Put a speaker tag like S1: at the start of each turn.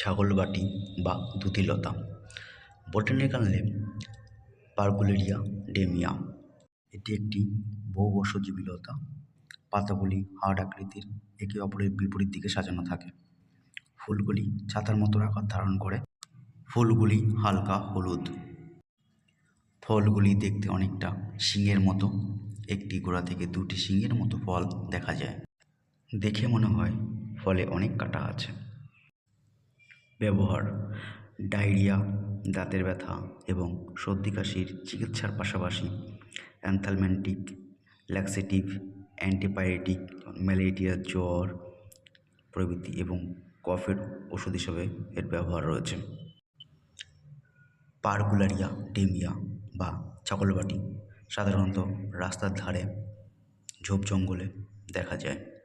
S1: ছাগলবাটি বা দুধিলতা botanical name পার্কুলেরিয়া ডেমিয়া এটি একটি বহুবর্ষজীবী লতা পাতাগুলি হার্ট আকৃতির, একে অপরের বিপরীত দিকে সাজানো থাকে। ফুলগুলি ছাতার মতো আকার ধারণ করে। ফুলগুলি হালকা হলুদ। ফলগুলি দেখতে অনেকটা শিঙের মতো। একটি গোড়া থেকে দুটি শিঙের মতো ফল দেখা যায়। দেখে মনে হয় ফলে অনেক কাঁটা আছে। ব্যবহার, ডায়রিয়া, দাঁতের ব্যথা এবং সর্দি কাশির চিকিৎসার পাশাপাশি অ্যানথালম্যান্টিক ল্যাক্সেটিভ অ্যান্টিবায়োটিক ম্যালেরিয়া, জ্বর প্রভৃতি এবং কফের ওষুধ হিসেবে এর ব্যবহার রয়েছে। পার্কুলারিয়া, ডেমিয়া বা ছাগলবাটি সাধারণত রাস্তার ধারে ঝোপ জঙ্গলে দেখা যায়।